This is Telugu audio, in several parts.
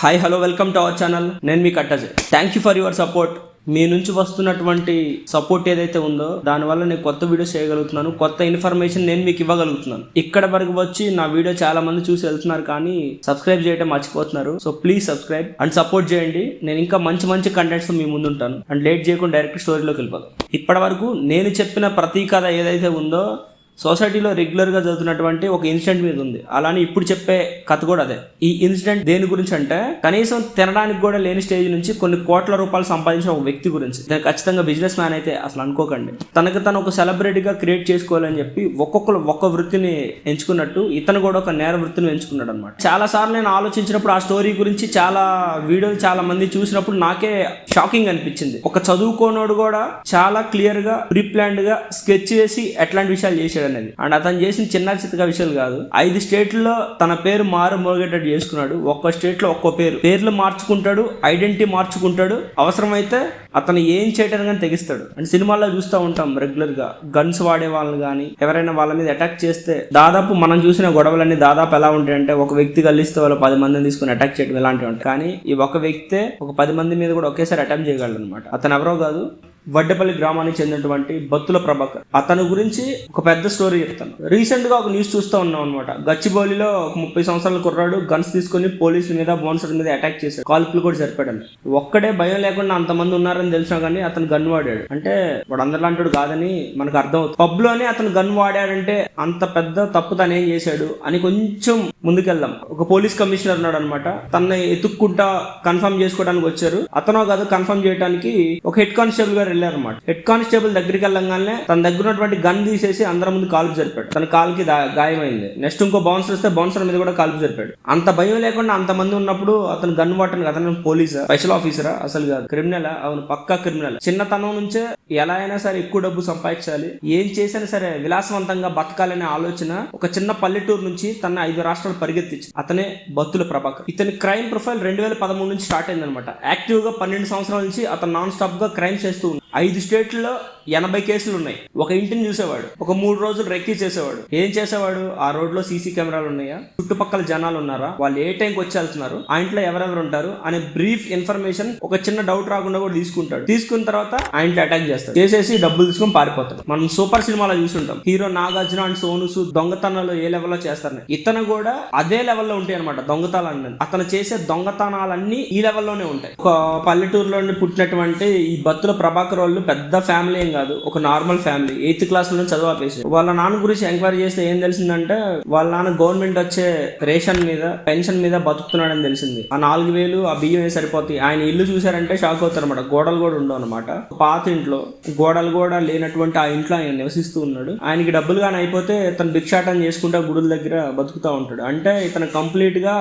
Hi hello welcome to our channel నేను మీ కట్టజే. Thank you for your support మీ నుంచి వస్తున్నటువంటి సపోర్ట్ ఏదైతే ఉందో దానివల్ల నేను కొత్త వీడియోస్ చేయగలుగుతున్నాను. కొత్త ఇన్ఫర్మేషన్ నేను మీకు ఇవ్వగలుగుతున్నాను. ఇక్కడ వరకు వచ్చి నా వీడియో చాలా మంది చూసి వెళ్తున్నారు కానీ సబ్స్క్రైబ్ చేయడం మర్చిపోతున్నారు. So please subscribe and support చేయండి. నేను ఇంకా మంచి మంచి కంటెంట్స్ మీ ముందు ఉంటాను. అండ్ లేట్ చేయకుండా డైరెక్ట్ స్టోరీలోకి వెళ్ళిపోతాను ఇప్పటి వరకు నేను చెప్పిన ప్రతి కథ ఏదైతే ఉందో సొసైటీలో రెగ్యులర్గా జరుగుతున్నటువంటి ఒక ఇన్సిడెంట్ మీద ఉంది. అలానే ఇప్పుడు చెప్పే కథ కూడా అదే. ఈ ఇన్సిడెంట్ దేని గురించి అంటే కనీసం తినడానికి కూడా లేని స్టేజ్ నుంచి కొన్ని కోట్ల రూపాయలు సంపాదించిన ఒక వ్యక్తి గురించి. నేను ఖచ్చితంగా బిజినెస్ మ్యాన్ అయితే అసలు అనుకోకండి. తనకు తను ఒక సెలబ్రిటీగా క్రియేట్ చేసుకోవాలని చెప్పి ఒక్కొక్కరు ఒక్క వృత్తిని ఎంచుకున్నట్టు ఇతను కూడా ఒక నేర వృత్తిని ఎంచుకున్నాడు అనమాట చాలా సార్లు నేను ఆలోచించినప్పుడు ఆ స్టోరీ గురించి చాలా వీడియోలు చాలా మంది చూసినప్పుడు నాకే షాకింగ్ అనిపించింది. ఒక చదువుకోనోడు కూడా చాలా క్లియర్గా ప్రీప్లాన్డ్గా స్కెచ్ చేసి ఎట్లాంటి విషయాలు చేశాడు అనేది అండ్ అతను చేసిన చిన్న చిత్తగా విషయాలు కాదు. ఐదు స్టేట్లలో తన పేరు మారు మోగేటట్టు చేసుకున్నాడు. ఒక్క స్టేట్లో ఒక్కో పేరు. పేర్లు మార్చుకుంటాడు ఐడెంటిటీ మార్చుకుంటాడు. అవసరమైతే అతను ఏం చేయడానికి కానీ తెగిస్తాడు. అండ్ సినిమాల్లో చూస్తూ ఉంటాం రెగ్యులర్గా గన్స్ వాడే వాళ్ళని కానీ ఎవరైనా వాళ్ళ మీద అటాక్ చేస్తే దాదాపు మనం చూసిన గొడవలన్నీ దాదాపు ఎలా ఉంటాయంటే ఒక వ్యక్తి కలిస్తే వాళ్ళు పది మందిని తీసుకుని అటాక్ చేయడం ఇలాంటివి ఉంటాయి. కానీ ఈ ఒక వ్యక్తే ఒక పది మంది మీద కూడా ఒకేసారి అటాక్ చేయగలడు అనమాట అతను ఎవరో కాదు వడ్డపల్లి గ్రామానికి చెందినటువంటి బత్తుల ప్రభాకర్. అతని గురించి ఒక పెద్ద స్టోరీ చెప్తాను. రీసెంట్గా ఒక న్యూస్ చూస్తూ ఉన్నాం అనమాట గచ్చిబౌలిలో ఒక ముప్పై సంవత్సరాల కుర్రాడు గన్స్ తీసుకొని పోలీసుల మీద బౌన్సర్ మీద అటాక్ చేశాడు. కాల్పులు కూడా సరిపడాను ఒక్కడే భయం లేకుండా అంతమంది ఉన్నారని తెలిసినా కానీ అతను గన్ వాడాడు. అంటే వాడు అందరిలాంటి కాదని మనకు అర్థం అవుతుంది పబ్లోనే అతను గన్ వాడాడంటే అంత పెద్ద తప్పు తను ఏం చేశాడు అని కొంచెం ముందుకెళ్దాం. ఒక పోలీస్ కమిషనర్ ఉన్నాడు అనమాట తనని ఎత్తుక్కుంటా కన్ఫర్మ్ చేసుకోవడానికి వచ్చారు. అతనో కాదు కన్ఫర్మ్ చేయడానికి ఒక హెడ్ కానిస్టేబుల్ గారు వెళ్ళారనమాట హెడ్ కానిస్టేబుల్ దగ్గరికి వెళ్ళంగానే తన దగ్గర ఉన్నటువంటి గన్ తీసేసి అందరి ముందు కాల్పు జరిపాడు. తన కాలుకి గాయమైంది. నెక్స్ట్ ఇంకో బౌన్సర్ వస్తే బౌన్సర్ మీద కూడా కాల్పు జరిపాడు. అంత భయం లేకుండా అంత మంది ఉన్నప్పుడు అతను గన్ వాడటానికి అతను పోలీసా? స్పెషల్ ఆఫీసరా? అసలు కాదు. క్రిమినల్? అవును పక్కా క్రిమినల్. చిన్నతనం నుంచే ఎలా అయినా సరే ఎక్కువ డబ్బు సంపాదించాలి. ఏం చేసినా సరే విలాసవంతంగా బతకాలనే ఆలోచన ఒక చిన్న పల్లెటూరు నుంచి తన ఐదు రాష్ట్రాలు పరిగెత్తించి అతనే బత్తుల ప్రభాకర్. ఇతని క్రైమ్ ప్రొఫైల్ రెండు వేల పదమూడు నుంచి స్టార్ట్ అయిందనమాట యాక్టివ్గా పన్నెండు సంవత్సరాల నుంచి అతను నాన్ స్టాప్గా క్రైమ్ చేస్తూ ఐదు స్టేట్లలో ఎనభై కేసులు ఉన్నాయి. ఒక ఇంటిని చూసేవాడు. ఒక మూడు రోజులు రెక్కీ చేసేవాడు. ఏం చేసేవాడు? ఆ రోడ్లో సీసీ కెమెరాలు ఉన్నాయా? చుట్టుపక్కల జనాలు ఉన్నారా? వాళ్ళు ఏ టైంకి వచ్చి వెళ్తున్నారు? ఆ ఇంట్లో ఎవరెవరు ఉంటారు? అనే బ్రీఫ్ ఇన్ఫర్మేషన్ ఒక చిన్న డౌట్ రాకుండా కూడా తీసుకుంటాడు. తీసుకున్న తర్వాత ఆ ఇంట్లో అటాక్ చేస్తాడు. చేసేసి డబ్బులు తీసుకొని పారిపోతాడు. మనం సూపర్ సినిమాలో చూసుంటాం. హీరో నాగార్జున అండ్ సోను సూద్ దొంగతనాలు ఏ లెవెల్లో చేస్తారు ఇతను కూడా అదే లెవెల్లో ఉంటాయి అనమాట దొంగతనాలు అతను చేసే దొంగతనాలన్నీ ఈ లెవెల్లోనే ఉంటాయి. ఒక పల్లెటూరులో పుట్టినటువంటి ఈ బత్తుల ప్రభాకర్ వాళ్ళు పెద్ద ఫ్యామిలీ ఏం కాదు ఒక నార్మల్ ఫ్యామిలీ ఎయిత్ క్లాస్లో చదువు ఆపేసి వాళ్ళ నాన్న గురించి ఎంక్వైరీ చేస్తే ఏం తెలిసిందంటే వాళ్ళ నాన్న గవర్నమెంట్ వచ్చే రేషన్ మీద పెన్షన్ మీద బతుకుతున్నాడని తెలిసింది. ఆ నాలుగు వేలు ఆ బియ్యం ఏ సరిపోతాయి? ఆయన ఇల్లు చూసారంటే షాక్ అవుతారు అనమాట గోడలు కూడా ఉండవు అనమాట పాత ఇంట్లో గోడలు కూడా లేనటువంటి ఆ ఇంట్లో ఆయన నివసిస్తూ ఉన్నాడు. ఆయనకి డబ్బులు కానీ అయిపోతే తను భిక్షాటం చేసుకుంటా గుడుల దగ్గర బతుకుతూ ఉంటాడు. అంటే ఇతను కంప్లీట్గా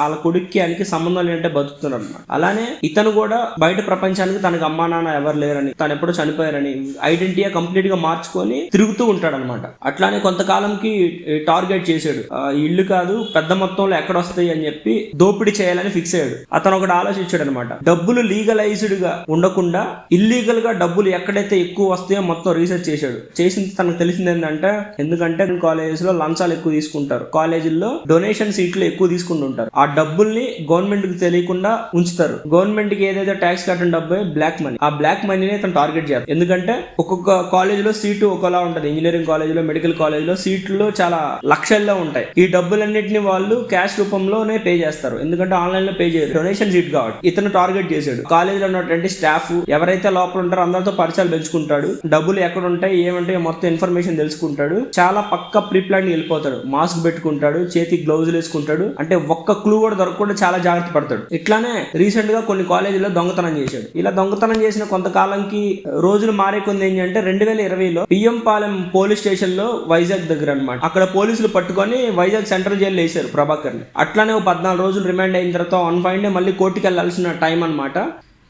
వాళ్ళ కొడుక్కి ఆయనకి సంబంధం లేదంటే బతుకుతున్నాడు అనమాట అలానే ఇతను కూడా బయట ప్రపంచానికి తనకు అమ్మా నాన్న ఎవరు లేరని తను ఎప్పుడో చనిపోయారని ఐడెంటిటీ కంప్లీట్గా మార్చుకొని తిరుగుతూ ఉంటాడు అనమాట అట్లానే కొంతకాలంకి టార్గెట్ చేశాడు. ఆ, ఇల్లు కాదు పెద్ద మొత్తంలో ఎక్కడ వస్తాయి అని చెప్పి దోపిడీ చేయాలని ఫిక్స్ అయ్యాడు. అతను ఒకటి ఆలోచించాడు అనమాట డబ్బులు లీగలైజ్డ్గా ఉండకుండా ఇల్లీగల్గా డబ్బులు ఎక్కడైతే ఎక్కువ వస్తాయో మొత్తం రీసెర్చ్ చేశాడు. చేసింది తనకు తెలిసింది ఏంటంటే ఎందుకంటే కాలేజెస్లో లంచాలు ఎక్కువ తీసుకుంటారు. కాలేజీల్లో డొనేషన్ సీట్లు ఎక్కువ తీసుకుంటుంటారు ఆ డబ్బుల్ని గవర్నమెంట్కి తెలియకుండా ఉంచుతారు. గవర్నమెంట్కి ఏదైతే ట్యాక్స్ కట్టిన డబ్బు బ్లాక్ మనీ ఆ బ్లాక్ మనీని తన టార్గెట్ చేయాలి. ఎందుకంటే ఒక్కొక్క కాలేజీలో సీటు ఒకలా ఉంటుంది. ఇంజనీరింగ్ కాలేజీలో మెడికల్ కాలేజీలో సీట్లు చాలా లక్షల్లో ఉంటాయి. ఈ డబ్బులన్నింటినీ వాళ్ళు క్యాష్ రూపంలోనే పే చేస్తారు. ఎందుకంటే ఆన్లైన్లో పే చేయరు. డొనేషన్ సీట్ కాబట్టి ఇతను టార్గెట్ చేశాడు. కాలేజీలో ఉన్నటువంటి స్టాఫ్ ఎవరైతే లోపల ఉంటారో అందరితో పరిచయాలు పెంచుకుంటాడు. డబ్బులు ఎక్కడ ఉంటాయి ఏమంటాయో మొత్తం ఇన్ఫర్మేషన్ తెలుసుకుంటాడు. చాలా పక్క ప్రీప్లాన్ వెళ్ళిపోతాడు. మాస్క్ పెట్టుకుంటాడు చేతి గ్లౌజులు వేసుకుంటాడు. అంటే ఒక్క క్లూ కూడా దొరకకుండా చాలా జాగ్రత్త పడతాడు. ఇట్లానే రీసెంట్గా కొన్ని కాలేజీలో దొంగతనం చేశాడు. ఇలా దొంగతనం చేసిన కొంతకాలంకి రోజులు మారే కొంది ఏంటంటే రెండు వేల ఇరవైలో పాలెం పోలీస్ స్టేషన్లో వైజాగ్ దగ్గర అనమాట అక్కడ పోలీసులు పట్టుకొని వైజాగ్ సెంట్రల్ జైలు వేశారు ప్రభాకర్ని అట్లానే ఒక పద్నాలుగు రోజులు రిమాండ్ అయిన తర్వాత వన్ ఫైన్ డే మళ్ళీ కోర్టుకి వెళ్ళాల్సిన టైం అన్నమాట.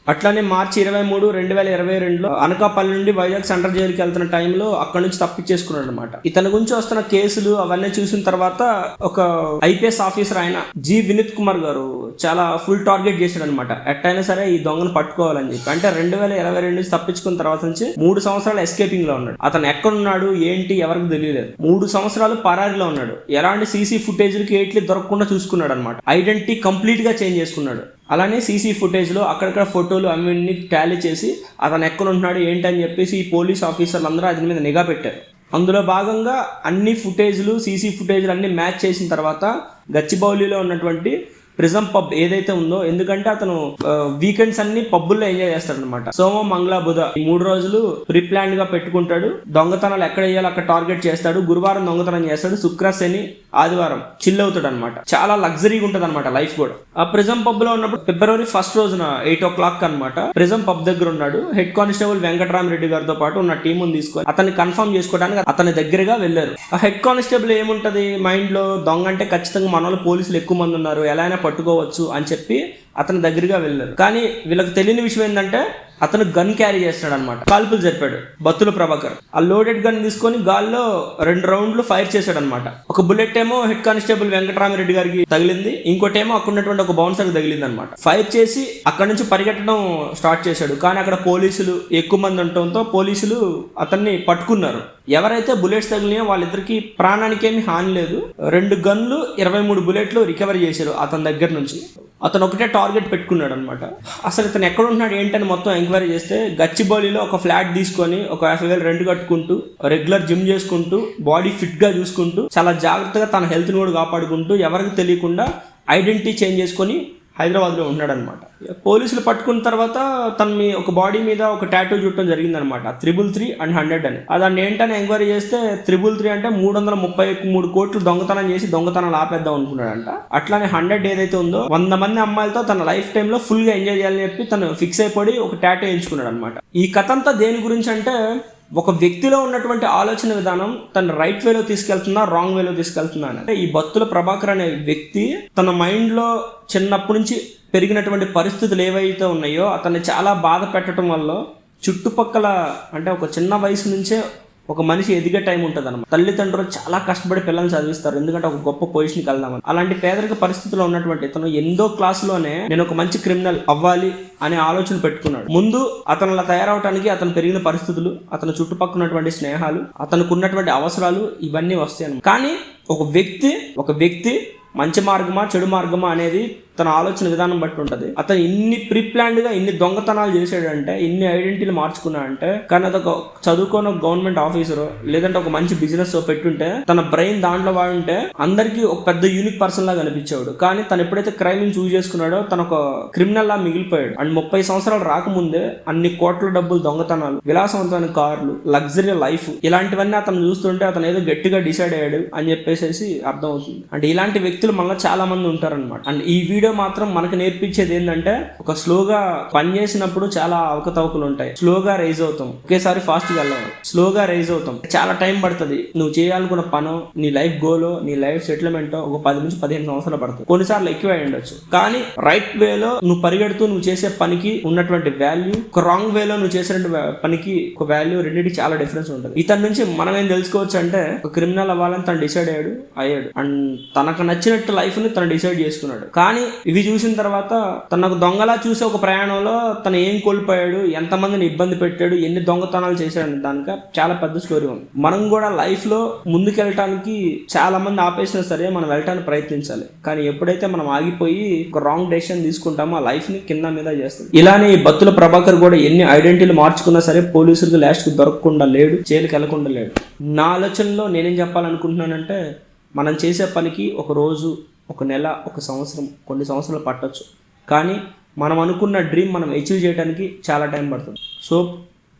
అట్లానే మార్చి ఇరవై మూడు రెండు వేల ఇరవై రెండులో అనకాపల్లి నుండి వైజాగ్ సెంట్రల్ జైలుకి వెళ్తున్న టైంలో అక్కడ నుంచి తప్పించేసుకున్నాడు అనమాట ఇతని గురించి వస్తున్న కేసులు అవన్నీ చూసిన తర్వాత ఒక ఐపీఎస్ ఆఫీసర్ ఆయన జి వినీత్ కుమార్ గారు చాలా ఫుల్ టార్గెట్ చేశాడు అనమాట ఎట్టయినా సరే ఈ దొంగను పట్టుకోవాలని చెప్పి. అంటే రెండు వేల ఇరవై రెండు నుంచి తప్పించుకున్న తర్వాత నుంచి మూడు సంవత్సరాలు ఎస్కేపింగ్లో ఉన్నాడు. అతను ఎక్కడున్నాడు ఏంటి ఎవరికి తెలియలేదు. మూడు సంవత్సరాలు పరారీలో ఉన్నాడు. ఎలాంటి సీసీ ఫుటేజ్లకి ఏట్లీ దొరకకుండా చూసుకున్నాడు అనమాట ఐడెంటిటీ కంప్లీట్గా చేంజ్ చేసుకున్నాడు. అలానే సీసీ ఫుటేజ్లో అక్కడక్కడ ఫోటోలు అవన్నీ టాలీ చేసి అతను ఎక్కడ ఉంటున్నాడు ఏంటని చెప్పేసి ఈ పోలీస్ ఆఫీసర్లు అందరూ అతని మీద నిఘా పెట్టారు. అందులో భాగంగా అన్ని ఫుటేజ్లు సీసీ ఫుటేజ్లు అన్ని మ్యాచ్ చేసిన తర్వాత గచ్చిబౌలిలో ఉన్నటువంటి ప్రిజం పబ్ ఏదైతే ఉందో ఎందుకంటే అతను వీకెండ్స్ అన్ని పబ్బుల్లో ఎంజాయ్ చేస్తాడు అనమాట సోమం మంగళ బుధ ఈ మూడు రోజులు ప్రిప్లాన్గా పెట్టుకుంటాడు. దొంగతనాలు ఎక్కడ వేయాలో అక్కడ టార్గెట్ చేస్తాడు. గురువారం దొంగతనం చేస్తాడు. శుక్ర శని ఆదివారం చిల్ అవుతాడు అనమాట చాలా లగ్జరీగా ఉంటుంది అనమాట లైఫ్ కూడా. ఆ ప్రిజం పబ్లో ఉన్నప్పుడు ఫిబ్రవరి ఫస్ట్ రోజున ఎయిట్ ఓ క్లాక్ అనమాట ప్రిజం పబ్ దగ్గర ఉన్నాడు. హెడ్ కానిస్టేబుల్ వెంకటరామరెడ్డి గారితో పాటు ఉన్న టీముని తీసుకొని అతన్ని కన్ఫర్మ్ చేసుకోవడానికి అతని దగ్గరగా వెళ్ళారు. ఆ హెడ్ కానిస్టేబుల్ ఏముంటది? మైండ్లో దొంగ అంటే ఖచ్చితంగా మన వాళ్ళు పోలీసులు ఎక్కువ మంది ఉన్నారు. ఎలా అయినా పట్టుకోవచ్చు అని చెప్పి అతని దగ్గరగా వెళ్ళారు. కానీ వీళ్ళకి తెలియని విషయం ఏంటంటే అతను గన్ క్యారీ చేస్తున్నాడు అనమాట కాల్పులు జరిపాడు. బత్తుల ప్రభాకర్. ఆ లోడెడ్ గన్ తీసుకొని గాల్లో రెండు రౌండ్లు ఫైర్ చేశాడు అనమాట ఒక బుల్లెట్ ఏమో హెడ్ కానిస్టేబుల్ వెంకటరామిరెడ్డి గారికి తగిలింది. ఇంకోటి ఏమో అక్కడ ఉన్నటువంటి ఒక బౌన్సర్ తగిలింది అనమాట ఫైర్ చేసి అక్కడ నుంచి పరిగెట్టడం స్టార్ట్ చేశాడు. కానీ అక్కడ పోలీసులు ఎక్కువ మంది ఉండటంతో పోలీసులు అతన్ని పట్టుకున్నారు. ఎవరైతే బుల్లెట్స్ తగిలినాయో వాళ్ళిద్దరికి ప్రాణానికి హాని లేదు. రెండు గన్లు ఇరవై మూడు బుల్లెట్లు రికవర్ చేశారు అతని దగ్గర నుంచి. అతను ఒకటే టార్గెట్ పెట్టుకున్నాడు అనమాట అసలు ఇతను ఎక్కడ ఉంటున్నాడు ఏంటని మొత్తం ఎంక్వైరీ చేస్తే గచ్చిబౌలిలో ఒక ఫ్లాట్ తీసుకొని ఒక యాభై వేలు రెంట్ కట్టుకుంటూ రెగ్యులర్ జిమ్ చేసుకుంటూ బాడీ ఫిట్గా చూసుకుంటూ చాలా జాగ్రత్తగా తన హెల్త్ని కూడా కాపాడుకుంటూ ఎవరికి తెలియకుండా ఐడెంటిటీ చేంజ్ చేసుకొని హైదరాబాద్లో ఉన్నాడనమాట. పోలీసులు పట్టుకున్న తర్వాత తన మీ ఒక బాడీ మీద ఒక టాటూ చుట్టడం జరిగిందనమాట. త్రిబుల్ త్రీ అండ్ హండ్రెడ్ అని. అదాన్ని ఏంటని ఎంక్వైరీ చేస్తే త్రిబుల్ త్రీ అంటే మూడు వందల ముప్పై మూడు కోట్లు దొంగతనం చేసి దొంగతనాలు ఆపేద్దాం అనుకున్నాడంట. అట్లానే హండ్రెడ్ ఏదైతే ఉందో వంద మంది అమ్మాయిలతో తన లైఫ్ టైంలో ఫుల్గా ఎంజాయ్ చేయాలని చెప్పి తను ఫిక్స్ అయిపోయి ఒక టాటూ ఎంచుకున్నాడు అనమాట ఈ కథ అంతా దేని గురించి అంటే ఒక వ్యక్తిలో ఉన్నటువంటి ఆలోచన విధానం తన రైట్ వేలో తీసుకెళ్తుందా రాంగ్ వేలో తీసుకెళ్తుందా అని అంటే ఈ భక్తుల ప్రభాకర్ అనే వ్యక్తి తన మైండ్లో చిన్నప్పటి నుంచి పెరిగినటువంటి పరిస్థితులు ఏవైతే ఉన్నాయో అతన్ని చాలా బాధ పెట్టడం వల్ల చుట్టుపక్కల అంటే ఒక చిన్న వయసు నుంచే ఒక మనిషి ఎదిగే టైం ఉంటుంది అనమాట తల్లిదండ్రులు చాలా కష్టపడి పిల్లల్ని చదివిస్తారు. ఎందుకంటే ఒక గొప్ప పొజిషన్కి వెళ్దామని. అలాంటి పేదరిక పరిస్థితిలో ఉన్నటువంటి ఇతను ఎనిమిదో క్లాసులోనే నేను ఒక మంచి క్రిమినల్ అవ్వాలి అనే ఆలోచన పెట్టుకున్నాడు. ముందు అతను అలా తయారవడానికి అతను పెరిగిన పరిస్థితులు అతని చుట్టుపక్కల ఉన్నటువంటి స్నేహాలు అతనికి ఉన్నటువంటి అవసరాలు ఇవన్నీ వస్తాయి కానీ ఒక వ్యక్తి ఒక వ్యక్తి మంచి మార్గమా చెడు మార్గమా అనేది తన ఆలోచన విధానం బట్టి ఉంటుంది. అతను ఇన్ని ప్రీప్లాన్డ్గా ఇన్ని దొంగతనాలు చేశాడంటే ఇన్ని ఐడెంటిటీలు మార్చుకున్నాడంటే కానీ అదొక ఒక చదువుకున్న గవర్నమెంట్ ఆఫీసర్ లేదంటే ఒక మంచి బిజినెస్ పెట్టుంటే తన బ్రెయిన్ దాంట్లో వాడుంటే అందరికీ ఒక పెద్ద యూనిక్ పర్సన్ లాగా కనిపించేవాడు కానీ తను ఎప్పుడైతే క్రైమ్ని చేసుకున్నాడో తన ఒక క్రిమినల్ లా మిగిలిపోయాడు. అండ్ ముప్పై సంవత్సరాలు రాకముందే అన్ని కోట్ల డబ్బులు దొంగతనాలు విలాసవంతమైన కార్లు లగ్జరీ లైఫ్ ఇలాంటివన్నీ అతను చూస్తుంటే అతను ఏదో గట్టిగా డిసైడ్ అయ్యాడు అని చెప్పేసి అర్థం అవుతుంది అంటే ఇలాంటి వ్యక్తులు మనలో చాలా మంది ఉంటారన్నమాట. అండ్ ఈ వీడియో మాత్రం మనకు నేర్పించేది ఏంటంటే ఒక స్లోగా పని చేసినప్పుడు చాలా అవకతవకలు ఉంటాయి. స్లోగా రైజ్ అవుతాం. ఒకేసారి ఫాస్ట్గా వెళ్ళాం స్లోగా రైజ్ అవుతాం. చాలా టైం పడుతుంది. నువ్వు చేయాలనుకున్న పనో నీ లైఫ్ గోలో నీ లైఫ్ సెటిల్మెంట్ ఒక పది నుంచి పదిహేను సంవత్సరాలు పడుతుంది. కొన్నిసార్లు ఎక్కువ ఉండొచ్చు. కానీ రైట్ వేలో నువ్వు పరిగెడుతూ నువ్వు చేసే పనికి ఉన్నటువంటి వాల్యూ ఒక రాంగ్ వేలో నువ్వు చేసే పనికి ఒక వాల్యూ రెండింటి చాలా డిఫరెన్స్ ఉంటుంది. ఇతని నుంచి మనం ఏం తెలుసుకోవచ్చు అంటే ఒక క్రిమినల్ అవ్వాలని తను డిసైడ్ అయ్యాడు అయ్యాడు. అండ్ తనకు నచ్చినట్టు లైఫ్ని తను డిసైడ్ చేసుకున్నాడు. కానీ ఇవి చూసిన తర్వాత తనకు దొంగలా చూసే ఒక ప్రయాణంలో తను ఏం కోల్పోయాడు ఎంతమందిని ఇబ్బంది పెట్టాడు ఎన్ని దొంగతనాలు చేశాడు దానిక చాలా పెద్ద స్టోరీ ఉంది. మనం కూడా లైఫ్లో ముందుకెళ్ళటానికి చాలా మంది ఆపేసినా సరే మనం వెళ్ళటానికి ప్రయత్నించాలి. కానీ ఎప్పుడైతే మనం ఆగిపోయి ఒక రాంగ్ డెసిషన్ తీసుకుంటామో ఆ లైఫ్ని కింద మీద చేస్తుంది. ఇలానే ఈ బత్తుల ప్రభాకర్ కూడా ఎన్ని ఐడెంటిటీలు మార్చుకున్నా సరే పోలీసులకు లాస్ట్కి దొరకకుండా లేడు జైలుకి వెళ్ళకుండా లేడు. నా ఆలోచనలో నేనేం చెప్పాలనుకుంటున్నానంటే మనం చేసే పనికి ఒక రోజు ఒక నెల ఒక సంవత్సరం కొన్ని సంవత్సరాలు పట్టవచ్చు కానీ మనం అనుకున్న డ్రీమ్ మనం అచీవ్ చేయడానికి చాలా టైం పడుతుంది. సో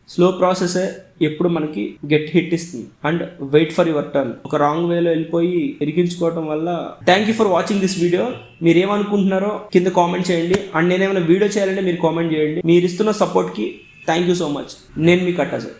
స్లో ప్రాసెసే ఎప్పుడు మనకి గెట్ హిట్ ఇస్తుంది. And wait for your turn. ఒక రాంగ్ వేలో వెళ్ళిపోయి ఇరికించుకోవడం వల్ల thank you for watching this video. మీరు ఏమనుకుంటున్నారో కింద కామెంట్ చేయండి. అండ్ నేనేమైనా వీడియో చేయాలంటే మీరు కామెంట్ చేయండి. మీరు ఇస్తున్న సపోర్ట్కి థ్యాంక్ యూ సో మచ్. నేను మీకు కట్టా సార్.